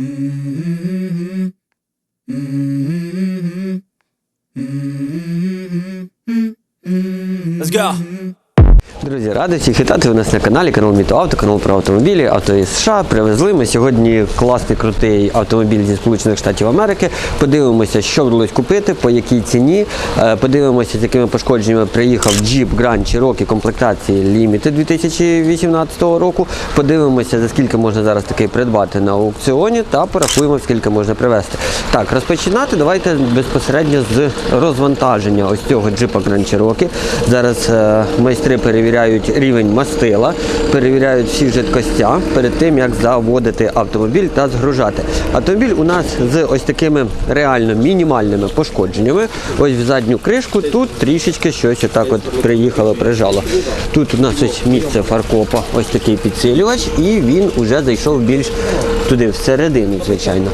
Mm-hmm. Mm-hmm. Mm-hmm. Let's go. Друзі, радий вітати у нас на каналі, канал Міто Авто, канал про автомобілі, авто із США. Привезли ми сьогодні класний крутий автомобіль зі Сполучених Штатів Америки. Подивимося, що вдалося купити, по якій ціні. Е, Подивимося, з якими пошкодженнями приїхав Jeep Grand Cherokee комплектації Limited 2018 року. Подивимося, за скільки можна зараз такий придбати на аукціоні та порахуємо, скільки можна привезти. Так, розпочинати давайте безпосередньо з розвантаження ось цього джипа Grand Cherokee. Зараз е, майстри перевіряють рівень мастила, перевіряють всі жидкостя перед тим, як заводити автомобіль та згружати. Автомобіль у нас з ось такими реально мінімальними пошкодженнями. Ось в задню кришку тут трішечки щось отак от приїхало, прижало. Тут у нас ось місце фаркопа, ось такий підсилювач, і він уже зайшов більш туди всередину, звичайно.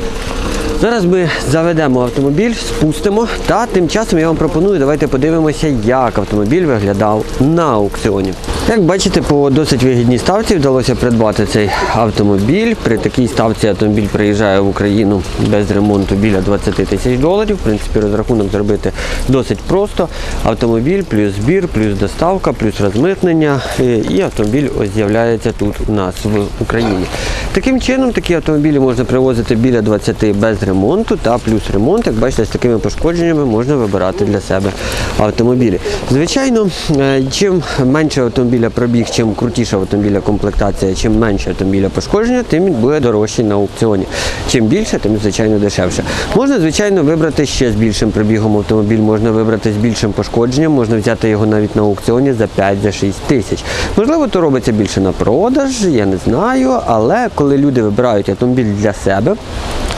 Зараз ми заведемо автомобіль, спустимо, та тим часом я вам пропоную, давайте подивимося, як автомобіль виглядав на аукціоні. Як бачите, по досить вигідній ставці вдалося придбати цей автомобіль. При такій ставці автомобіль приїжджає в Україну без ремонту біля 20 тисяч доларів. В принципі, розрахунок зробити досить просто. Автомобіль, плюс збір, плюс доставка, плюс розмитнення. е, І автомобіль ось з'являється тут у нас в Україні. Таким чином, такі автомобілі можна привозити біля 20 без ремонту та плюс ремонт. Як бачите, з такими пошкодженнями можна вибирати для себе автомобілі. Звичайно, е, чим менше автомобіля пробіг, чим крутіша автомобіля комплектація, чим менше автомобіля пошкодження, тим він буде дорожчий на аукціоні. Чим більше, тим звичайно дешевше. Можна, звичайно, вибрати ще з більшим пробігом автомобіль, можна вибрати з більшим пошкодженням, можна взяти його навіть на аукціоні за 5-6 тисяч. Можливо, то робиться більше на продаж, я не знаю, але коли люди вибирають автомобіль для себе,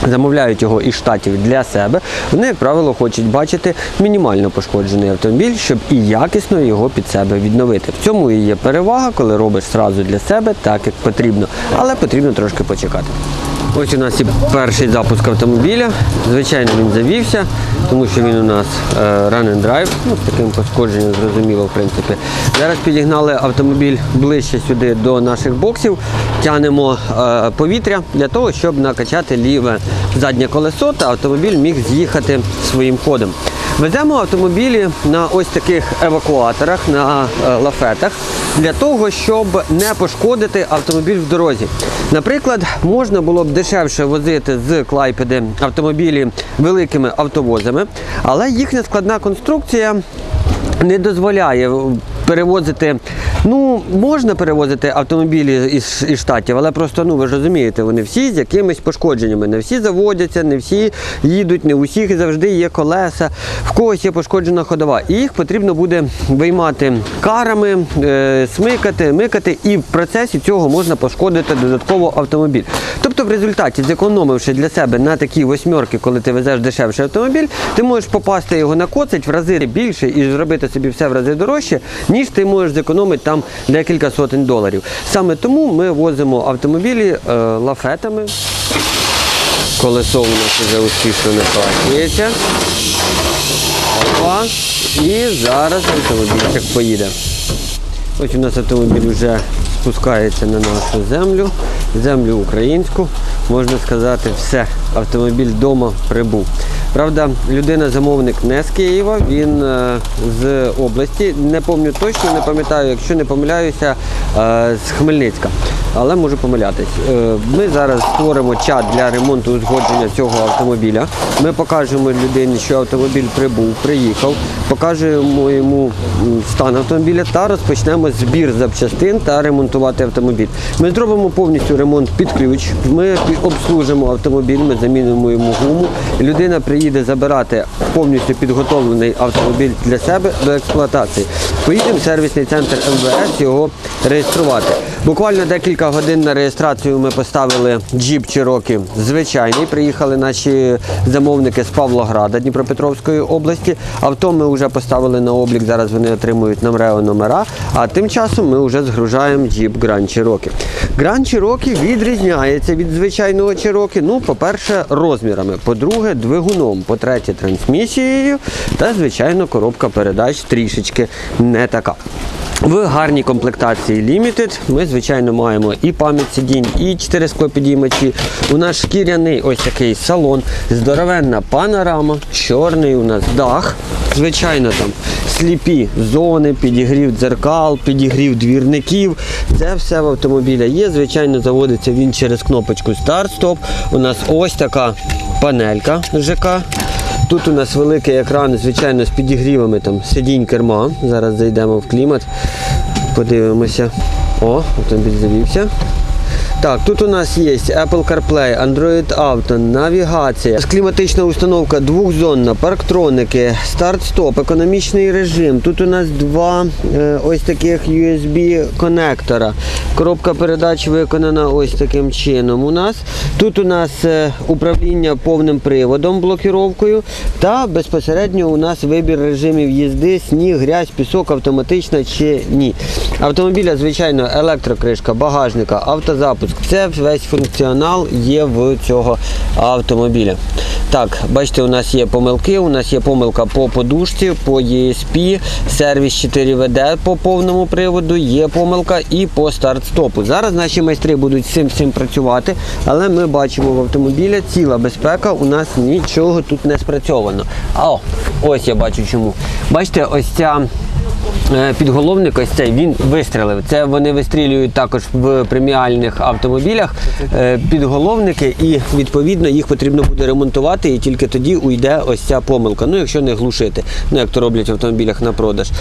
замовляють його із штатів для себе, вони, як правило, хочуть бачити мінімально пошкоджений автомобіль, щоб і якісно його під себе відновити. В цьому і є перевага, коли робиш сразу для себе так, як потрібно, але потрібно трошки почекати. Ось у нас і перший запуск автомобіля. Звичайно, він завівся, тому що він у нас е, run and drive, ну, з таким пошкодженням, зрозуміло, в принципі. Зараз підігнали автомобіль ближче сюди до наших боксів, тягнемо е, повітря для того, щоб накачати ліве заднє колесо та автомобіль міг з'їхати своїм ходом. Веземо автомобілі на ось таких евакуаторах, на е, лафетах, для того, щоб не пошкодити автомобіль в дорозі. Наприклад, можна було б дешевше возити з Клайпеди автомобілі великими автовозами, але їхня складна конструкція не дозволяє перевозити. Ну, можна перевозити автомобілі із, із штатів, але просто, ну ви ж розумієте, вони всі з якимись пошкодженнями. Не всі заводяться, не всі їдуть, не у всіх завжди є колеса, в когось є пошкоджена ходова. І їх потрібно буде виймати карами, е, смикати, микати, і в процесі цього можна пошкодити додатково автомобіль. Тобто, в результаті, зекономивши для себе на такі восьмерки, коли ти везеш дешевший автомобіль, ти можеш попасти його на коцить в рази більше і зробити собі все в рази дорожче, ніж ти можеш зекономити там декілька сотень доларів. Саме тому ми возимо автомобілі е, лафетами. Колесо у нас вже успішно не працюється. Опа. І зараз автомобільчик поїде. Ось у нас автомобіль вже спускається на нашу землю, землю українську. Можна сказати, все, автомобіль вдома прибув. Правда, людина-замовник не з Києва, він е, з області. Не пам'ятаю точно, не пам'ятаю, якщо не помиляюся, е, з Хмельницька. Але можу помилятись. Е, Ми зараз створимо чат для ремонту узгодження цього автомобіля. Ми покажемо людині, що автомобіль прибув, приїхав, покажемо йому стан автомобіля та розпочнемо збір запчастин та ремонтувати автомобіль. Ми зробимо повністю ремонт під ключ. Ми обслужимо автомобіль, ми замінимо йому гуму. Людина приїде забирати повністю підготовлений автомобіль для себе до експлуатації. Поїдемо в сервісний центр МВС його реєструвати. Буквально декілька годин на реєстрацію ми поставили джіп Cherokee звичайний. Приїхали наші замовники з Павлограда Дніпропетровської області. Авто ми вже поставили на облік. Зараз вони отримують намрео номера. А тим часом ми вже згружаємо джіп Grand Cherokee. Grand Cherokee відрізняється від звичайного Cherokee. Ну, по-перше, розмірами. По-друге, двигуном. По-третє, трансмісією. Та, звичайно, коробка передач трішечки не така. В гарній комплектації Limited ми звичайно, маємо і пам'ять сидінь, і 4 склопідіймачі. У нас шкіряний ось такий салон, здоровенна панорама, чорний у нас дах. Звичайно, там сліпі зони, підігрів дзеркал, підігрів двірників. Це все в автомобіля є. Звичайно, заводиться він через кнопочку старт-стоп. У нас ось така панелька ЖК. Тут у нас великий екран, звичайно, з підігрівами там сидінь керма. Зараз зайдемо в клімат, подивимося. О, автомобіль завівся. Так, тут у нас є Apple CarPlay, Android Auto, навігація, кліматична установка двохзонна, парктроники, старт-стоп, економічний режим. Тут у нас два е, ось таких USB конектора. Коробка передач виконана ось таким чином. У нас тут у нас е, управління повним приводом, блокіровкою, та безпосередньо у нас вибір режимів їзди, сніг, грязь, пісок, автоматична чи ні. Автомобіля, звичайно, електрокришка, багажника, автозапуск. Це весь функціонал є в цього автомобіля. Так, бачите, у нас є помилки. У нас є помилка по подушці, по ESP, сервіс 4WD по повному приводу, є помилка і по старт-стопу. Зараз наші майстри будуть з цим всім працювати, але ми бачимо в автомобілі ціла безпека, у нас нічого тут не спрацьовано. А ось я бачу чому. Бачите, ось ця. Е, Підголовник ось цей він вистрілив. Це вони вистрілюють також в преміальних автомобілях. е, Підголовники, і відповідно їх потрібно буде ремонтувати, і тільки тоді уйде ось ця помилка. Ну, якщо не глушити, ну як то роблять в автомобілях на продаж.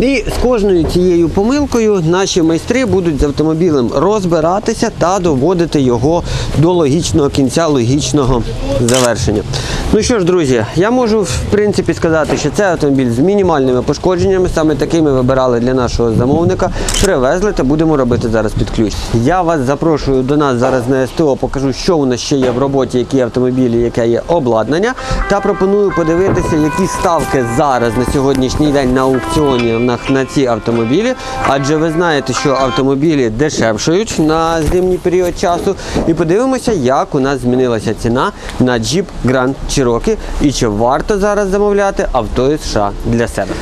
І з кожною цією помилкою наші майстри будуть з автомобілем розбиратися та доводити його до логічного кінця, логічного завершення. Ну що ж, друзі, я можу в принципі сказати, що це автомобіль з мінімальними пошкодженнями, саме такий ми вибирали для нашого замовника. Привезли та будемо робити зараз під ключ. Я вас запрошую до нас зараз на СТО, покажу, що у нас ще є в роботі, які автомобілі, яке є обладнання. Та пропоную подивитися, які ставки зараз на сьогоднішній день на аукціоні на, на ці автомобілі. Адже ви знаєте, що автомобілі дешевшають на зимній період часу. І подивимося, як у нас змінилася ціна на Jeep Grand Cherokee і чи варто зараз замовляти авто із США для себе.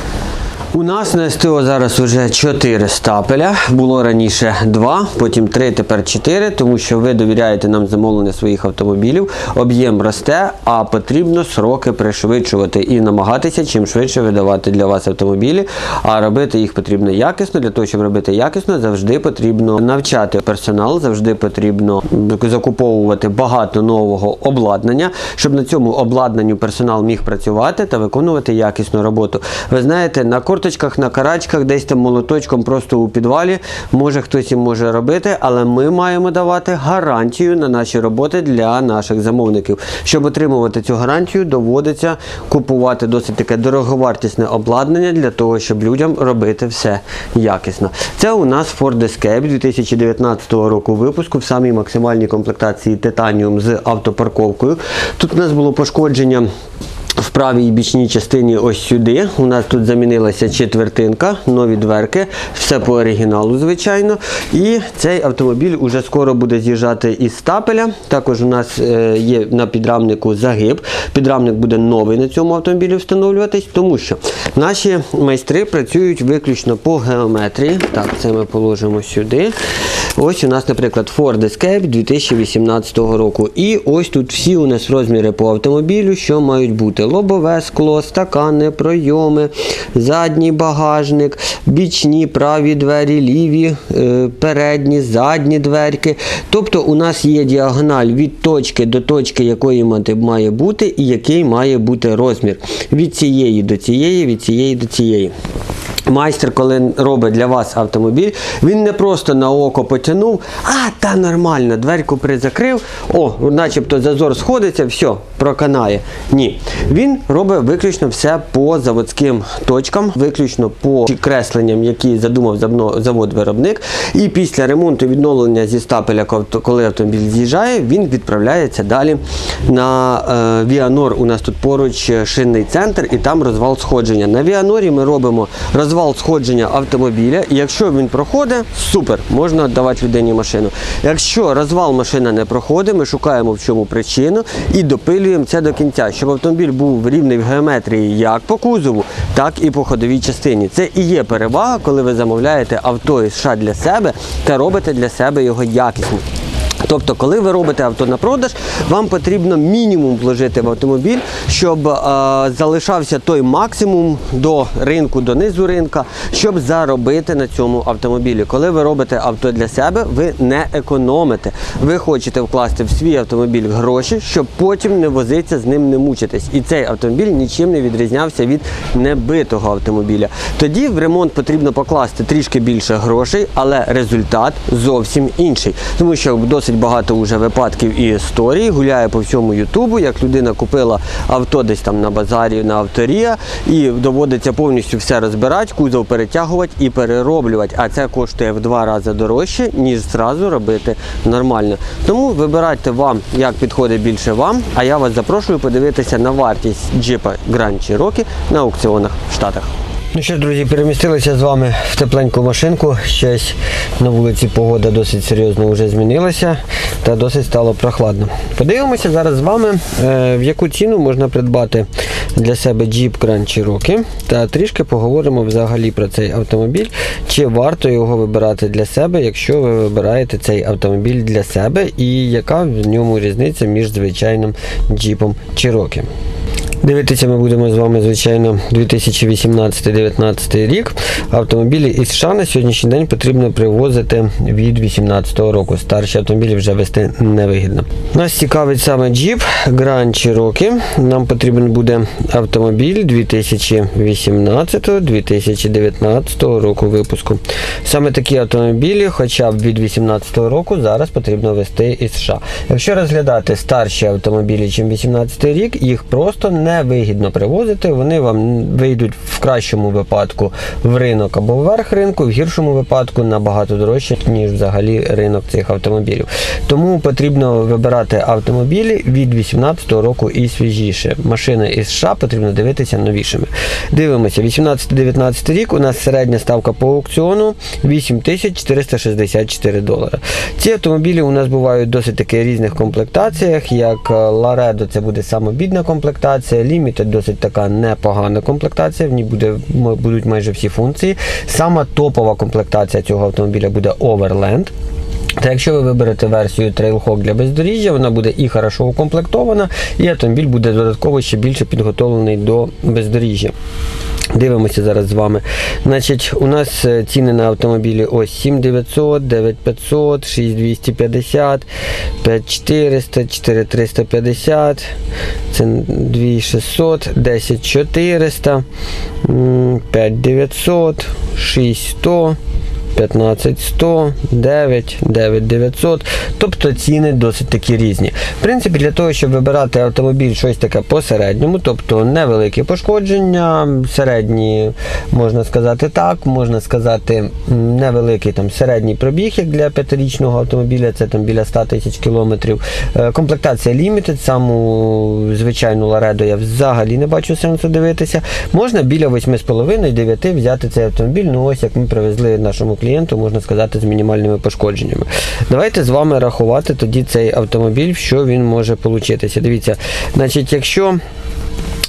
У нас на СТО зараз вже 4 стапеля. Було раніше 2, потім 3, тепер 4, тому що ви довіряєте нам замовлення своїх автомобілів. Об'єм росте, а потрібно сроки пришвидшувати і намагатися чим швидше видавати для вас автомобілі. А робити їх потрібно якісно. Для того, щоб робити якісно, завжди потрібно навчати персонал, завжди потрібно закуповувати багато нового обладнання, щоб на цьому обладнанню персонал міг працювати та виконувати якісну роботу. Ви знаєте, на корточках, на карачках, десь там молоточком просто у підвалі. Може хтось і може робити, але ми маємо давати гарантію на наші роботи для наших замовників. Щоб отримувати цю гарантію, доводиться купувати досить таке дороговартісне обладнання для того, щоб людям робити все якісно. Це у нас Ford Escape 2019 року випуску в самій максимальній комплектації Titanium з автопарковкою. Тут у нас було пошкодження. В правій бічній частині ось сюди. У нас тут замінилася четвертинка, нові дверки, все по оригіналу, звичайно. І цей автомобіль уже скоро буде з'їжджати із стапеля. Також у нас е, є на підрамнику загиб. Підрамник буде новий на цьому автомобілі встановлюватись, тому що наші майстри працюють виключно по геометрії. Так, це ми положимо сюди. Ось у нас, наприклад, Ford Escape 2018 року. І ось тут всі у нас розміри по автомобілю, що мають бути лобове скло, стакани, пройоми, задній багажник, бічні, праві двері, ліві, е, передні, задні дверки. Тобто у нас є діагональ від точки до точки, якої має бути, і який має бути розмір. Від цієї до цієї, від цієї до цієї. Майстер, коли робить для вас автомобіль, він не просто на око потягнув, а та нормально, дверку призакрив, о, начебто зазор сходиться, все, проканає. Ні. Він робить виключно все по заводським точкам, виключно по кресленням, які задумав завод-виробник. І після ремонту відновлення зі стапеля, коли автомобіль з'їжджає, він відправляється далі на е, Віанор. У нас тут поруч шинний центр, і там розвал сходження. На Віанорі ми робимо розвал розвал сходження автомобіля, і якщо він проходить, супер, можна віддавати людині машину. Якщо розвал машина не проходить, ми шукаємо в чому причину і допилюємо це до кінця, щоб автомобіль був рівний в геометрії як по кузову, так і по ходовій частині. Це і є перевага, коли ви замовляєте авто із США для себе та робите для себе його якісним. Тобто, коли ви робите авто на продаж, вам потрібно мінімум вложити в автомобіль, щоб е, залишався той максимум до ринку, до низу ринка, щоб заробити на цьому автомобілі. Коли ви робите авто для себе, ви не економите. Ви хочете вкласти в свій автомобіль гроші, щоб потім не возитися з ним, не мучитись. І цей автомобіль нічим не відрізнявся від небитого автомобіля. Тоді в ремонт потрібно покласти трішки більше грошей, але результат зовсім інший. Тому що досить багато вже випадків і історій гуляє по всьому Ютубу, як людина купила авто десь там на базарі на авторія, і доводиться повністю все розбирати, кузов перетягувати і перероблювати. А це коштує в два рази дорожче, ніж зразу робити нормально. Тому вибирайте вам, як підходить більше вам. А я вас запрошую подивитися на вартість джипа Grand Cherokee на аукціонах в Штатах. Ну що, друзі, перемістилися з вами в тепленьку машинку. Щось на вулиці погода досить серйозно вже змінилася та досить стало прохладно. Подивимося зараз з вами, е, в яку ціну можна придбати для себе Jeep Grand Cherokee та трішки поговоримо взагалі про цей автомобіль, чи варто його вибирати для себе, якщо ви вибираєте цей автомобіль для себе, і яка в ньому різниця між звичайним Jeep Cherokee. Дивитися ми будемо з вами, звичайно, 2018-2019 рік. Автомобілі із США на сьогоднішній день потрібно привозити від 2018 року. Старші автомобілі вже вести невигідно. Нас цікавить саме Jeep Grand Cherokee. Нам потрібен буде автомобіль 2018-2019 року випуску. Саме такі автомобілі, хоча б від 2018 року, зараз потрібно вести із США. Якщо розглядати старші автомобілі, ніж 2018 рік, їх просто невигідно привозити. Вони вам вийдуть в кращому випадку в ринок або вверх ринку, в гіршому випадку набагато дорожче, ніж взагалі ринок цих автомобілів. Тому потрібно вибирати автомобілі від 2018 року і свіжіше. Машини із США потрібно дивитися новішими. Дивимося, 18-19 рік у нас середня ставка по аукціону 8464 долари. Ці автомобілі у нас бувають досить таки різних комплектаціях, як е, Laredo це буде самобідна комплектація, Limited досить така непогана комплектація, в ній буде, будуть майже всі функції. Сама топова комплектація цього автомобіля буде Overland. Та якщо ви виберете версію Trailhawk для бездоріжжя, вона буде і хорошо укомплектована, і автомобіль буде додатково ще більше підготовлений до бездоріжжя. Дивимося зараз з вами. Значить, у нас е, ціни на автомобілі ось 7900, 9500, 6250, 5400, 4350, це 2600, 10400, 5900, 6100. 15100, 9, 9900. Тобто ціни досить такі різні. В принципі, для того, щоб вибирати автомобіль щось таке посередньому, тобто невеликі пошкодження, середні, можна сказати так, можна сказати, невеликий там середній пробіг, як для п'ятирічного автомобіля, це там біля 100 тисяч кілометрів. Е, Комплектація Limited, саму звичайну Laredo я взагалі не бачу сенсу дивитися. Можна біля 8,5-9 взяти цей автомобіль. Ну ось як ми привезли нашому клієнту, можна сказати, з мінімальними пошкодженнями. Давайте з вами рахувати тоді цей автомобіль, що він може получитися. Дивіться, значить, якщо.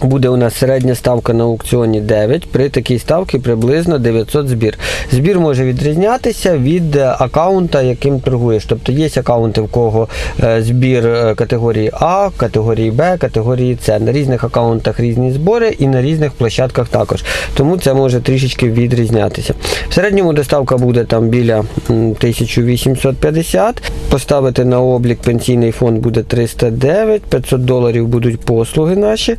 Буде у нас середня ставка на аукціоні 9, при такій ставці приблизно 900 збір. Збір може відрізнятися від е, аккаунта, яким торгуєш. Тобто є аккаунти, в кого е, збір е, категорії А, категорії Б, категорії С. На різних аккаунтах різні збори і на різних площадках також. Тому це може трішечки відрізнятися. В середньому доставка буде там біля 1850. Поставити на облік пенсійний фонд буде 309, 500 доларів будуть послуги наші.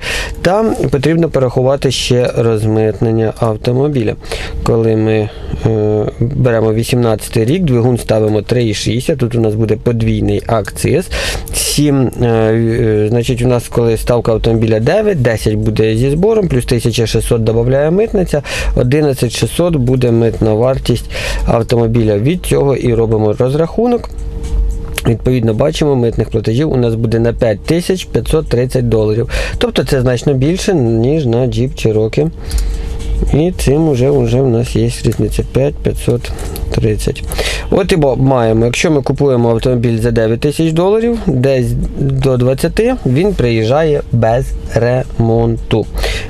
Та потрібно порахувати ще розмитнення автомобіля. Коли ми е, беремо 18 рік, двигун ставимо 3,6, тут у нас буде подвійний акциз. 7, е, е, значить, у нас коли ставка автомобіля 9, 10 буде зі збором, плюс 1600 додає митниця, 11600 буде митна вартість автомобіля. Від цього і робимо розрахунок. Відповідно, бачимо, митних платежів у нас буде на 5530 доларів. Тобто це значно більше, ніж на Jeep Cherokee. І цим вже, вже в нас є різниця 5530. От і маємо, якщо ми купуємо автомобіль за 9 тисяч доларів, десь до 20 він приїжджає без ремонту.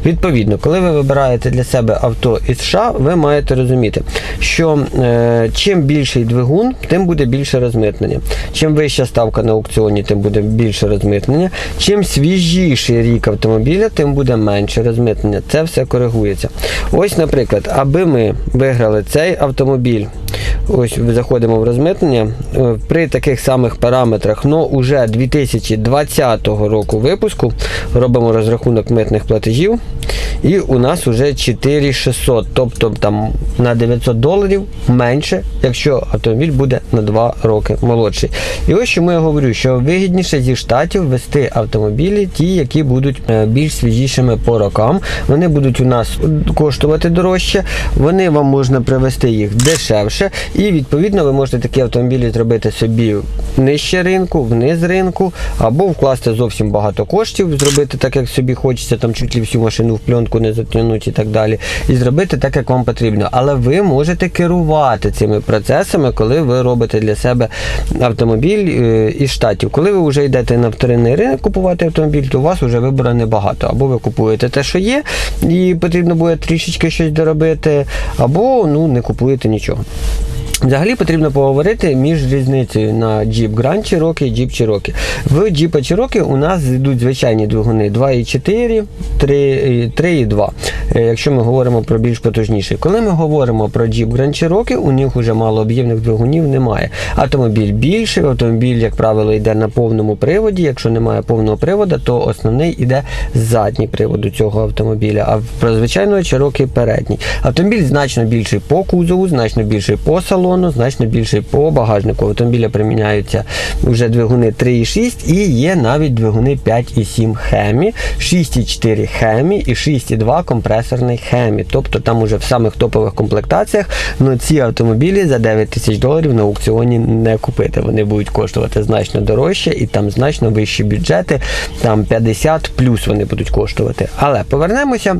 Відповідно, коли ви вибираєте для себе авто із США, ви маєте розуміти, що е, чим більший двигун, тим буде більше розмитнення. Чим вища ставка на аукціоні, тим буде більше розмитнення. Чим свіжіший рік автомобіля, тим буде менше розмитнення. Це все коригується. Ось, наприклад, аби ми виграли цей автомобіль. Ось заходимо в розмитнення. Е, При таких самих параметрах, но уже 2020 року випуску робимо розрахунок митних платежів. І у нас вже 4600, тобто там на 900 доларів менше, якщо автомобіль буде на 2 роки молодший. І ось чому я говорю, що вигідніше зі штатів вести автомобілі, ті, які будуть е, більш свіжішими по рокам. Вони будуть у нас коштувати дорожче, вони вам можна привезти їх дешевше, і відповідно ви можете такі автомобілі зробити собі нижче ринку, вниз ринку, або вкласти зовсім багато коштів, зробити так, як собі хочеться, там чуть ли всю машину в пленку не затягнути і так далі. І зробити так, як вам потрібно. Але ви можете керувати цими процесами, коли ви робите для себе автомобіль е, із штатів. Коли ви вже йдете на вторинний ринок купувати автомобіль, то у вас вже вибору небагато. Або ви купуєте те, що є, і потрібно буде трішечки щось доробити, або ну не купуєте нічого. Взагалі потрібно поговорити між різницею на Jeep Grand Cherokee і Jeep Cherokee. В Jeep Cherokee у нас йдуть звичайні двигуни 2,4, 3,2, е, якщо ми говоримо про більш потужніший. Коли ми говоримо про Jeep Grand Cherokee, у них вже малооб'ємних двигунів немає. Автомобіль більший, автомобіль, як правило, йде на повному приводі. Якщо немає повного приводу, то основний йде задній привод у цього автомобіля, а про звичайного Cherokee передній. Автомобіль значно більший по кузову, значно більший по салону, значно більший по багажнику. Автомобіля приміняються вже двигуни 3,6 і є навіть двигуни 5,7 хемі, 6,4 хемі і 6,2 компресорний хемі. Тобто там уже в самих топових комплектаціях ну, ці автомобілі за 9 тисяч доларів на аукціоні не купити. Вони будуть коштувати значно дорожче і там значно вищі бюджети, там 50 плюс вони будуть коштувати. Але повернемося.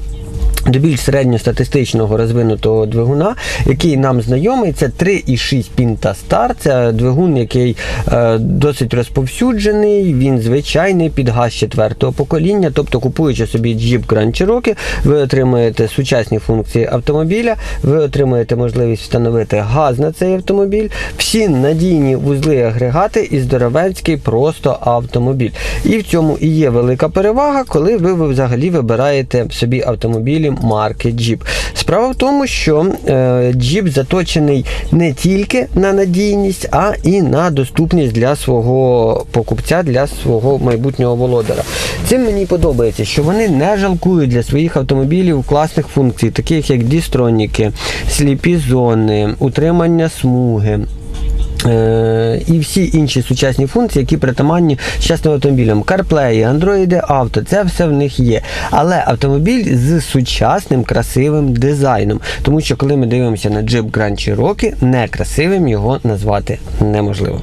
До більш середньостатистичного розвинутого двигуна, який нам знайомий, це 3,6 Pinta Star. Це двигун, який е, досить розповсюджений, він звичайний під газ четвертого покоління. Тобто, купуючи собі Jeep Grand Cherokee, ви отримуєте сучасні функції автомобіля, ви отримуєте можливість встановити газ на цей автомобіль, всі надійні вузли агрегати і здоровецький просто автомобіль. І в цьому і є велика перевага, коли ви, ви взагалі вибираєте собі автомобілі марки Jeep. Справа в тому, що е, Jeep заточений не тільки на надійність, а і на доступність для свого покупця, для свого майбутнього володара. Цим мені подобається, що вони не жалкують для своїх автомобілів класних функцій, таких як дістроніки, сліпі зони, утримання смуги. Е, І всі інші сучасні функції, які притаманні сучасним автомобілям. CarPlay, Android Auto, це все в них є. Але автомобіль з сучасним красивим дизайном. Тому що коли ми дивимося на Jeep Grand Cherokee, некрасивим його назвати неможливо.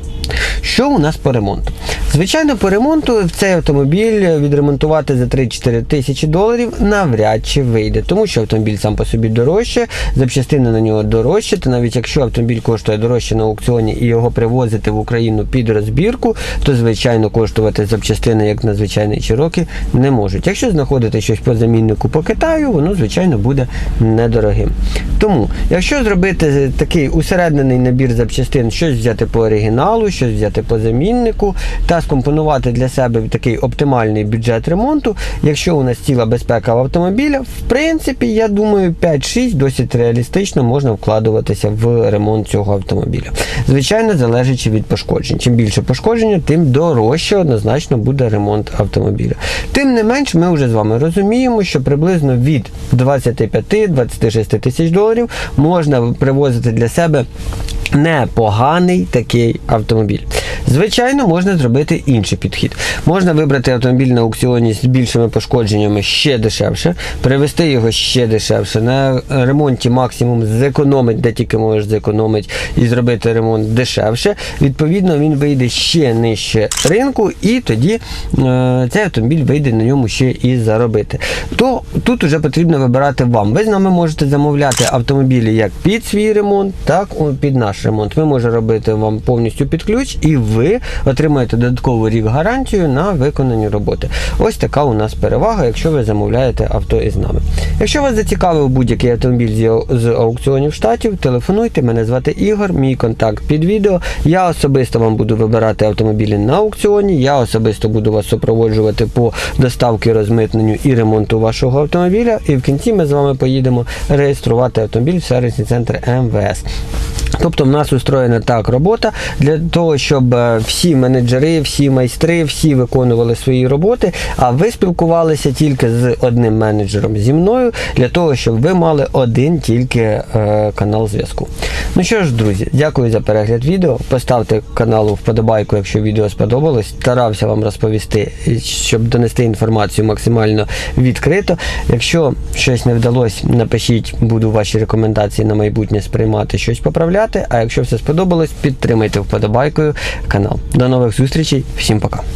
Що у нас по ремонту? Звичайно, по ремонту цей автомобіль відремонтувати за 3-4 тисячі доларів навряд чи вийде, тому що автомобіль сам по собі дорожче, запчастини на нього дорожче, та навіть якщо автомобіль коштує дорожче на аукціоні і його привозити в Україну під розбірку, то звичайно коштувати запчастини, як на звичайний Cherokee, не можуть. Якщо знаходити щось по заміннику по Китаю, воно звичайно буде недорогим. Тому, якщо зробити такий усереднений набір запчастин, щось взяти по оригіналу, щось взяти по заміннику та скомпонувати для себе такий оптимальний бюджет ремонту, якщо у нас ціла безпека в автомобіля, в принципі, я думаю, 5-6 досить реалістично можна вкладуватися в ремонт цього автомобіля. Звичайно, залежачи від пошкоджень. Чим більше пошкодження, тим дорожче однозначно буде ремонт автомобіля. Тим не менш, ми вже з вами розуміємо, що приблизно від 25-26 тисяч доларів можна привозити для себе непоганий такий автомобіль. Звичайно, можна зробити інший підхід. Можна вибрати автомобіль на аукціоні з більшими пошкодженнями ще дешевше, перевести його ще дешевше. На ремонті максимум зекономить, де тільки можеш зекономити, і зробити ремонт дешевше. Відповідно, він вийде ще нижче ринку, і тоді е, цей автомобіль вийде на ньому ще і заробити. То тут вже потрібно вибирати вам. Ви з нами можете замовляти автомобілі як під свій ремонт, так і під наш ремонт. Ми можемо робити вам повністю під ключ, і ви отримаєте додатковий рік гарантію на виконані роботи. Ось така у нас перевага, якщо ви замовляєте авто із нами. Якщо вас зацікавив будь-який автомобіль з аукціонів штатів, телефонуйте. Мене звати Ігор, мій контакт під відео. Я особисто вам буду вибирати автомобілі на аукціоні. Я особисто буду вас супроводжувати по доставці, розмитненню і ремонту вашого автомобіля. І в кінці ми з вами поїдемо реєструвати автомобіль в сервісний центр МВС. Тобто в нас устроєна так робота для того, щоб е, всі менеджери, всі майстри, всі виконували свої роботи, а ви спілкувалися тільки з одним менеджером зі мною, для того, щоб ви мали один тільки е, канал зв'язку. Ну що ж, друзі, дякую за перегляд відео. Поставте каналу вподобайку, якщо відео сподобалось. Старався вам розповісти, щоб донести інформацію максимально відкрито. Якщо щось не вдалося, напишіть, буду ваші рекомендації на майбутнє сприймати, щось поправляти. А якщо все сподобалось, підтримайте вподобайкою канал. До нових зустрічей, всім пока.